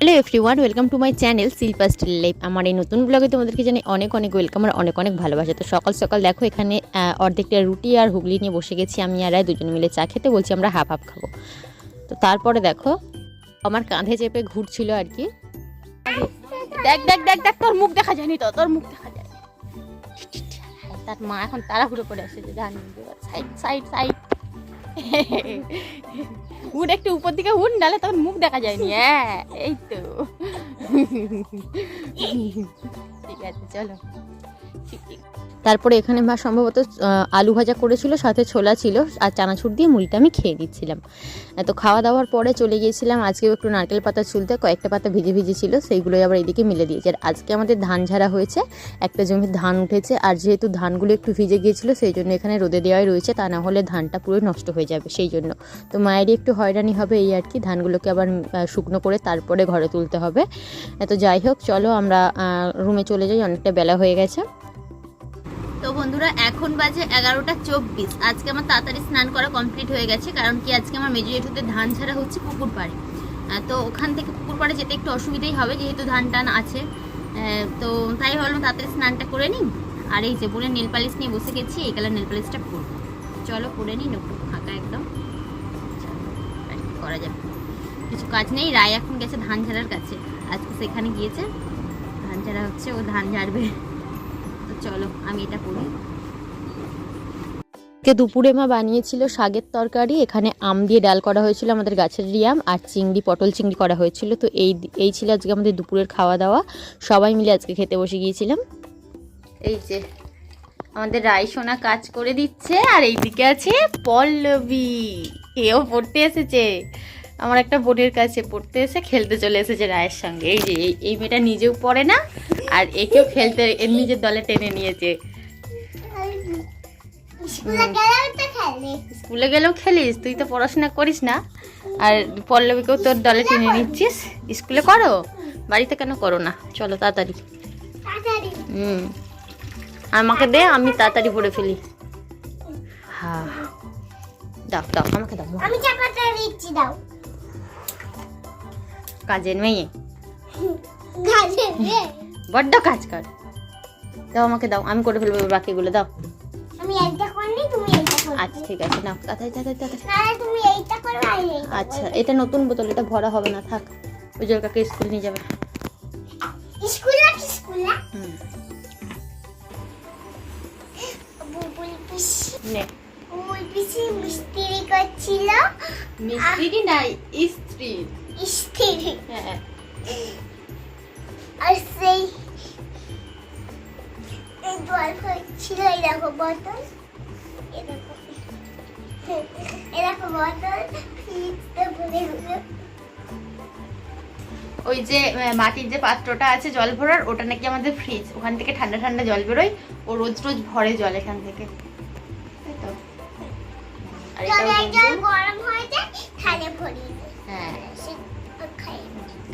Hello everyone welcome to my channel Shilpa still life আমার এই নতুন ব্লগে তোমাদেরকে জানি অনেক অনেক ওয়েলকাম আর অনেক অনেক ভালোবাসা। তো সকাল সকাল দেখো এখানে অর্ধেকটা রুটি আর হুগলি নিয়ে বসে গেছি আমি আর দুজন মিলে চা খেতে বলছি আমরা হাফ হাফ খাব। তো তারপরে দেখো, আমার কাঁধে চেপে ঘুরছিল আর কি। দেখ দেখ দেখ দেখ, তোর মুখ দেখা যায়নি তো, তোর মুখ দেখা যায় তার মা এখন তাড়াহুড়ো করে আসে সাইড সাইড সাইড। উঠ একটু উপর দিকে উঠ নালে তোর মুখ দেখা যায়নি হ্যাঁ এই তো ঠিক আছে চলো তারপরে এখানে মা সম্ভবত আলু ভাজা করেছিল, সাথে ছোলা ছিল, আর চানাচুর দিয়ে মুড়িটা আমি খেয়ে নিচ্ছিলাম। তো খাওয়া দাওয়ার পরে চলে গিয়েছিলাম, আজকেও একটু নারকেল পাতা চুলতে, কয়েকটা পাতা ভিজে ভিজে ছিল, সেইগুলোই আবার এদিকে মিলে দিয়েছে। আর আজকে আমাদের ধান ঝাড়া হয়েছে, একটা জমির ধান উঠেছে, আর যেহেতু ধানগুলো একটু ভিজে গিয়েছিল, সেই জন্য এখানে রোদে দেওয়াই রয়েছে, তা না হলে ধানটা পুরো নষ্ট হয়ে যাবে সেই জন্য। তো মায়েরই একটু হয়রানি হবে এই আর কি, ধানগুলোকে আবার শুকনো করে তারপরে ঘরে তুলতে হবে। তো যাই হোক, চলো আমরা রুমে চলে যাই, অনেকটা বেলা হয়ে গেছে। বন্ধুরা, এখন বাজে এগারোটা চব্বিশ। আজকে আমার তাড়াতাড়ি স্নান করা কমপ্লিট হয়ে গেছে, কারণ কি আজকে আমার মেজু জেঠুদের ধান ছাড়া হচ্ছে পুকুর পাড়ে। তো ওখান থেকে পুকুর পাড়ে যেতে একটু অসুবিধাই হবে, যেহেতু ধান টান আছে। তো তাই ভাবলাম তাড়াতাড়ি স্নানটা করে নিই। আর এই যে বোনের নেল পালিশ নিয়ে বসে গেছি, এই কালার নেল পালিশটা চলো করে নিই একটু ফাঁকা একদম। করা যাবে। কিছু কাজ নেই, রায় এখন গেছে ধান ঝাড়ার কাছে। আজকে সেখানে গিয়েছে। ধান ঝাড়া হচ্ছে, ও ধান ঝাড়বে। চলো আমি এটা করি। কে দুপুরে মা বানিয়েছিল শাকের তরকারি এখানে আম দিয়ে ডাল করা হয়েছিল আমাদের গাছের আম আর চিংড়ি পটল চিংড়ি করা হয়েছিল। তো এই এই ছিল আজকে আমাদের দুপুরের খাওয়া দাওয়া সবাই মিলে আজকে খেতে বসে গিয়েছিলাম। এই যে আমাদের রায়সোনা কাজ করে দিচ্ছে আর এইদিকে আছে পল্লবী। এও পড়তে এসেছে। আমার একটা বোনের কাছে পড়তে এসে খেলতে চলে এসেছে রায়ের সঙ্গে। এই যে এই- এই মেয়েটা নিজেও পড়ে না আর একেও খেলতে এর নিজের দলে টেনে নিয়েছে। স্কুলে গেলেও খেলিস তুই তো পড়াশোনা করিস না। আর পল্লবীকেও তোর দলে টেনে নিচ্ছিস? স্কুলে করো? বাড়িতে কেন করো না? চলো তাড়াতাড়ি। হুম। আমাকে দে আমি তাড়াতাড়ি পড়ে ফেলি। হ্যাঁ দাও দাও আমাকে দাও আমি চাপাটা দিচ্ছি দাও। কাজের মেয়ে। গাছের রে বড্ড কাজ কর। দাও আমাকে দাও আমি করে ফেলব বাকিগুলো দাও। আমি এইটা করলি তুমি এইটা করবে। আচ্ছা ঠিক আছে নাও তাড়াতাড়ি তাড়াতাড়ি তাড়াতাড়ি না তুমি এইটা করবে আচ্ছা এটা নতুন বোতল এটা ভরা হবে না থাক। উজ্জ্বল কাকে স্কুল নিয়ে যাবে। স্কুল না স্কুল না বুবুল পিসি নে। বুবুল পিসি মিস্ত্রি করছিল। মিস্ত্রি নাই স্ত্রী। স্ত্রী। হ্যাঁ। হচ্ছিল এই দেখো বোতল। এই দেখো ভরে ওই যে মাটির যে পাত্রটা আছে জল ভরার ওটা নাকি আমাদের ফ্রিজ ওখান থেকে ঠান্ডা ঠান্ডা জল বেরোয় ও রোজ রোজ ভরে জল এখান থেকে। হয়ে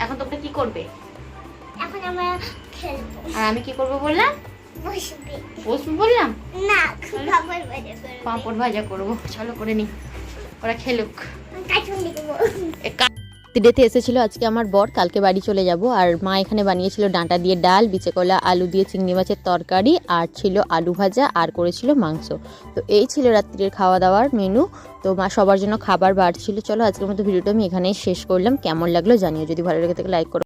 এখন তোমরা কি করবে? এখন আমরা খেলব। আর আমি কি করব বললাম? বসবে বললাম? না পাঁপড় ভাজা করব। চলো করে নি। ওরা খেলুক। ডেতে এসেছিল আজকে আমার বর কালকে বাড়ি চলে যাব। আর মা এখানে বানিয়েছিল ডাঁটা দিয়ে ডাল বিচে কলা আলু দিয়ে চিংড়ি মাছের তরকারি আর ছিল আলু ভাজা আর করেছিল মাংস। তো এই ছিল রাত্রির খাওয়া দাওয়ার মেনু তো মা সবার জন্য খাবার বাড়ছিল। চলো আজকের মতো ভিডিওটা আমি এখানেই শেষ করলাম। কেমন লাগল জানিও। যদি ভালো লেগে থাকে লাইক করো।